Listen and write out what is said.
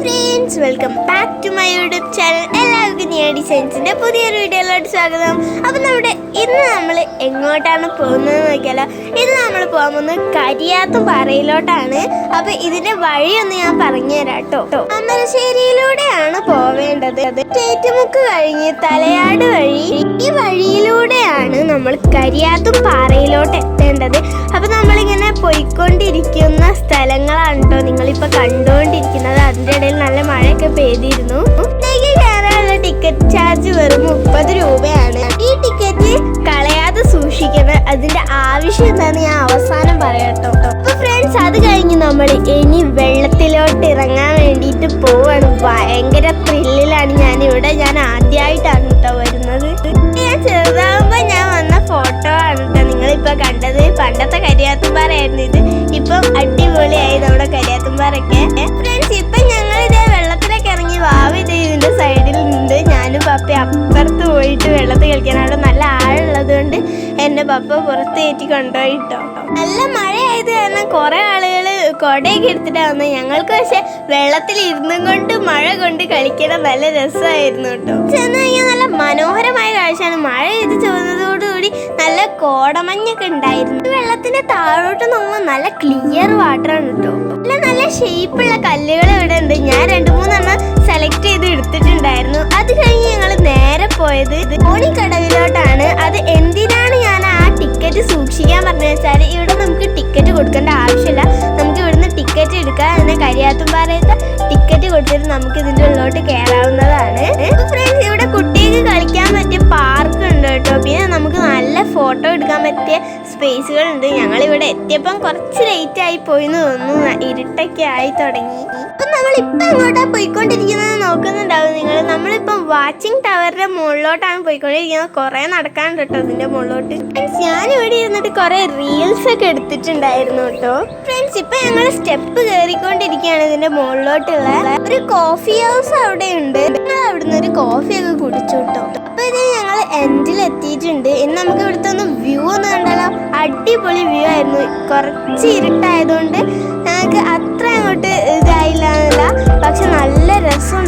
Friends welcome back to my YouTube channel എല്ലാവർക്കും ഞാൻ ഡിസൈൻസിന്റെ പുതിയൊരു വീഡിയോയിലോട്ട് സ്വാഗതം. അപ്പം നമ്മുടെ ഇന്ന് നമ്മൾ എങ്ങോട്ടാണ് പോകുന്നത് നോക്കിയാലോ ഇന്ന് നമ്മൾ പോകാൻ പോകുന്നത് കരിയാത്ത പാറയിലോട്ടാണ്. അപ്പം ഇതിന്റെ വഴിയൊന്ന് ഞാൻ പറഞ്ഞു തരാം കേട്ടോ അമരശ്ശേരിയിലൂടെയാണ് പോവേണ്ടത്. തേറ്റുമുക്ക് കഴിഞ്ഞ് തലയാട് വഴി ഈ വഴിയിലൂടെയാണ് നമ്മൾ കരിയാത്തും പാറയിലോട്ട് സ്ഥലങ്ങളാണ് കേട്ടോ നിങ്ങളിപ്പോ കണ്ടുകൊണ്ടിരിക്കുന്നത് അതിന്റെ ഇടയിൽ നല്ല മഴയൊക്കെ പെയ്തിരുന്നു. കയറാനുള്ള ടിക്കറ്റ് ചാർജ് വെറും മുപ്പത് രൂപയാണ്. ഈ ടിക്കറ്റ് കളയാതെ സൂക്ഷിക്കണം. അതിന്റെ ആവശ്യം എന്താന്ന് ഞാൻ അവസാനം പറയാം അപ്പൊ ഫ്രണ്ട്സ് അത് കഴിഞ്ഞ് നമ്മൾ ഇനി വെള്ളത്തിലോട്ട് ഇറങ്ങാൻ വേണ്ടിയിട്ട് പോവാണ്. ഭയങ്കര ത്രില്ലിലാണ് ഞാൻ ഇവിടെ ഞാൻ അടിപൊളിയായി നമ്മുടെ കരിയാത്തുമ്പാറൊക്കെ ഫ്രണ്ട്സ് ഇപ്പൊ ഞങ്ങൾ ഇതേ വെള്ളത്തിലൊക്കെ ഇറങ്ങി വാവ ഇത് ഇതിന്റെ സൈഡിൽ നിന്ന് ഞാനും പപ്പ അപ്പുറത്ത് പോയിട്ട് വെള്ളത്തിൽ കളിക്കാൻ. അവിടെ നല്ല ആഴുള്ളത് കൊണ്ട് എന്റെ പപ്പ പുറത്ത് കയറ്റി കൊണ്ടുപോയിട്ടോ. നല്ല മഴയായത് കാരണം കുറെ ആളുകൾ കൊടയൊക്കെ എടുത്തിട്ടാണ് വന്നത് ഞങ്ങൾക്ക് പക്ഷെ വെള്ളത്തിൽ ഇരുന്നും കൊണ്ട് മഴ കൊണ്ട് കളിക്കണം നല്ല രസമായിരുന്നു കേട്ടോ. ചെന്ന് കഴിഞ്ഞാൽ നല്ല മനോഹരമായ കാഴ്ചയാണ്. മഴ ഇത് കോടമഞ്ഞൊക്കെ ഉണ്ടായിരുന്നു. വെള്ളത്തിന്റെ താഴോട്ട് നോക്കുമ്പോൾ നല്ല ക്ലിയർ വാട്ടർ ആണ് കേട്ടോ നല്ല നല്ല ഷേപ്പുള്ള കല്ലുകൾ ഇവിടെ ഉണ്ട്. ഞാൻ രണ്ട് മൂന്നെണ്ണം സെലക്ട് ചെയ്ത് എടുത്തിട്ടുണ്ടായിരുന്നു. അത് കഴിഞ്ഞ് ഞങ്ങൾ നേരെ പോയത് കോണിക്കടവിലോട്ടാണ്. അത് എന്തിനാണ് ഞാൻ ആ ടിക്കറ്റ് സൂക്ഷിക്കാൻ പറഞ്ഞു വെച്ചാൽ ഇവിടെ നമുക്ക് ടിക്കറ്റ് കൊടുക്കേണ്ട ആവശ്യമില്ല. നമുക്ക് ഇവിടുന്ന് ടിക്കറ്റ് എടുക്കുക അതിനെ കരിയാത്തുംപാറയത്തെ ടിക്കറ്റ് കൊടുത്തിട്ട് നമുക്ക് ഇതിന്റെ ഉള്ളിലോട്ട് കയറാവുന്നതാണ് ഫ്രണ്ട്സ് ഇവിടെ പറ്റിയ സ്പേസുകളുണ്ട് ഞങ്ങൾ ഇവിടെ എത്തിയപ്പം കുറച്ച് ലേറ്റ് ആയി പോയി തോന്നുന്നു. ഇരുട്ടൊക്കെ ആയി തുടങ്ങി. ഇപ്പൊ നമ്മൾ ഇപ്പൊ എങ്ങോട്ടാ പോയിക്കൊണ്ടിരിക്കുന്നത് നോക്കുന്നുണ്ടാവും നിങ്ങൾ. നമ്മളിപ്പം വാച്ചിങ് ടവറിന്റെ മുകളിലോട്ടാണ് പോയിക്കൊണ്ടിരിക്കുന്നത്. കുറെ നടക്കാനുണ്ട് കേട്ടോ അതിന്റെ മുകളിലോട്ട്. ഇവിടെ ഇരുന്നിട്ട് കുറെ റീൽസ് ഒക്കെ എടുത്തിട്ടുണ്ടായിരുന്നു കേട്ടോ ഫ്രണ്ട്സ് ഇപ്പൊ ഞങ്ങൾ സ്റ്റെപ്പ് കയറിക്കൊണ്ടിരിക്കുകയാണ് ഇതിന്റെ മുകളിലോട്ടുള്ള. ഒരു കോഫി ഹൗസ് അവിടെ ഉണ്ട് ഞങ്ങൾ അവിടുന്ന് ഒരു കോഫി ഒക്കെ കുടിച്ചു കേട്ടോ എത്തിയിട്ടുണ്ട് ഇന്ന് നമുക്ക് ഇവിടുത്തെ ഒന്ന് വ്യൂ ഒന്ന് കണ്ടാലോ? അടിപൊളി വ്യൂ ആയിരുന്നു. കുറച്ച് ഇരുട്ടായതുകൊണ്ട് ഞങ്ങൾക്ക് അത്ര അങ്ങോട്ട് ഇതായില്ല പക്ഷെ നല്ല രസം